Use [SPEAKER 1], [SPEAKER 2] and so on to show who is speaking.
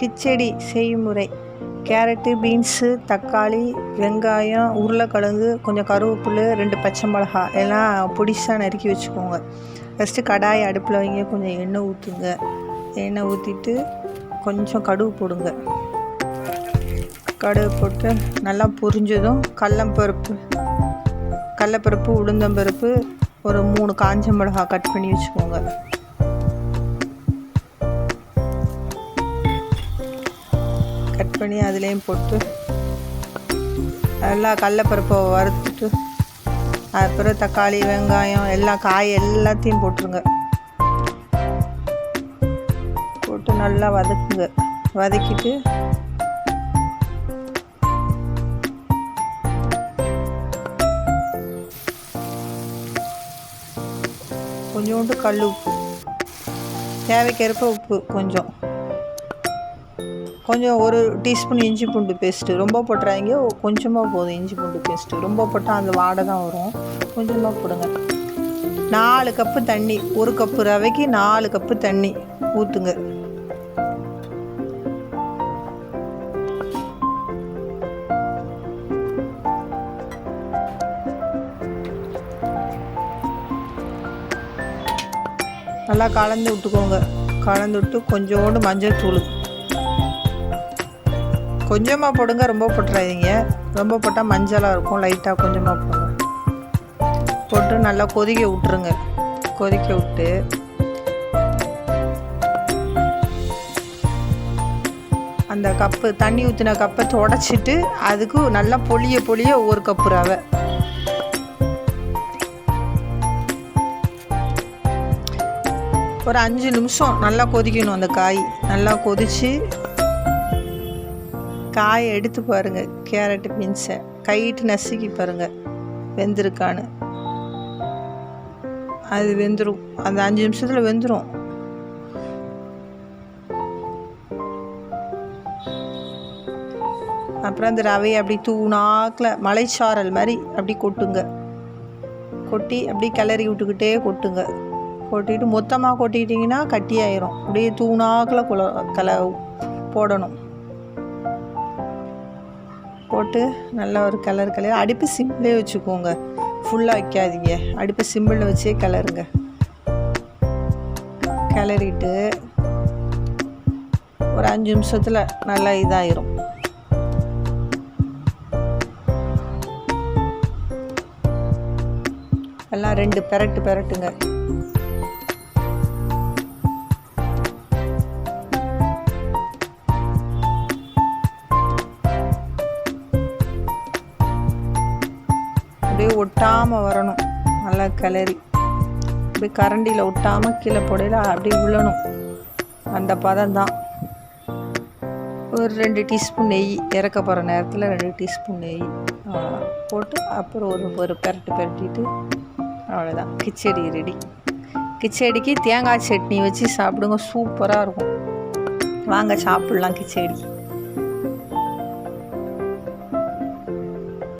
[SPEAKER 1] கிச்சடி செய்முறை. Carrot beans தக்காளி வெங்காயம் உருளைக்கிழங்கு கொஞ்சம் கருவேப்பில் ரெண்டு பச்சை மிளகா எல்லாம் பொடிசாக நறுக்கி வச்சுக்கோங்க. ஃபஸ்ட்டு கடாய் அடுப்பில் வைங்க கொஞ்சம் எண்ணெய் ஊற்றுங்க எண்ணெய் ஊற்றிட்டு கொஞ்சம் கடுகு போடுங்க. கடுகு போட்டு நல்லா பொரிஞ்சதும் கடலப்பருப்பு கடலப்பருப்பு உளுந்தம்பருப்பு ஒரு மூணு காஞ்ச மிளகா கட் பண்ணி வச்சுக்கோங்க. கட் பண்ணி அதுலேயும் போட்டு நல்லா கடலப்பருப்பை வறுத்துட்டு அப்புறம் தக்காளி வெங்காயம் எல்லாம் காய் எல்லாத்தையும் போட்டுருங்க. போட்டு நல்லா வதக்குங்க. வதக்கிட்டு கொஞ்சோண்டு கல் உப்பு. தேவைக்கேற்ப உப்பு கொஞ்சம். கொஞ்சம் ஒரு டீஸ்பூன் இஞ்சி பூண்டு பேஸ்ட்டு. ரொம்ப போட்டுறாங்க கொஞ்சமாக போதும் இஞ்சி பூண்டு பேஸ்ட்டு. ரொம்ப போட்டால் அந்த வாடை தான் வரும். கொஞ்சமாக போடுங்க. நாலு கப்பு தண்ணி. ஒரு கப்பு ரவைக்கு நாலு கப்பு தண்ணி ஊற்றுங்க நல்லா கலந்து விட்டுக்கோங்க. கலந்து விட்டு கொஞ்சோண்டு மஞ்சள் தூள். கொஞ்சமாக போடுங்க ரொம்ப போட்டுறாதீங்க. ரொம்ப போட்டால் மஞ்சளாக இருக்கும் லைட்டாக கொஞ்சமாக போடுங்க. போட்டு நல்லா கொதிக்க விட்டுருங்க. கொதிக்க விட்டு. அந்த கப்பு தண்ணி ஊற்றின கப்பை தொடச்சிட்டு அதுக்கு நல்லா பொழிய பொழிய ஒவ்வொரு கப்பு ரவை. ஒரு அஞ்சு நிமிஷம் நல்லா கொதிக்கணும் அந்த காய். நல்லா கொதித்து காயை எடுத்து பாருங்கள் கேரட்டு பீன்ஸை. கையிட்டு நசுக்கி பாருங்கள் வெந்திருக்கான்னு. அது வெந்துடும் அந்த அஞ்சு நிமிஷத்தில் வெந்துடும் அப்புறம் அந்த ரவையை அப்படி தூணாக்கில் மலைச்சாரல் மாதிரி அப்படி கொட்டுங்க. கொட்டி அப்படி கிளறி விட்டுக்கிட்டே கொட்டுங்க. கொட்டிட்டு மொத்தமாக கொட்டிக்கிட்டிங்கன்னா கட்டி ஆயிரும் அப்படியே தூணாக்கில் குல கல போடணும். போட்டு நல்லா ஒரு கலர் கலர் அடுப்பு சிம்பிளே வச்சுக்கோங்க. ஃபுல்லாக வைக்காதீங்க. அடுப்பு சிம்பிளில் வச்சே கலருங்க. கிளறிட்டு ஒரு அஞ்சு நிமிஷத்தில் நல்லா இதாயிரும். எல்லாம் ரெண்டு பெரட்டு பெரட்டுங்க. ஒட்டாமல் வரணும். நல்லா கிளறி. அப்படியே கரண்டியில் ஒட்டாமல் கீழே போடையில் அப்படியே விழணும் அந்த பதம் தான் ஒரு ரெண்டு டீஸ்பூன் நெய் இறக்க போகிற நேரத்தில் ரெண்டு டீஸ்பூன் நெய் போட்டு அப்புறம் ஒரு ஒரு பெரட்டு பெரட்டிட்டு அவ்வளோதான் கிச்சடி ரெடி கிச்சடிக்கு தேங்காய் சட்னி வச்சு சாப்பிடுங்க. சூப்பராக இருக்கும். வாங்க சாப்பிட்லாம் கிச்சடி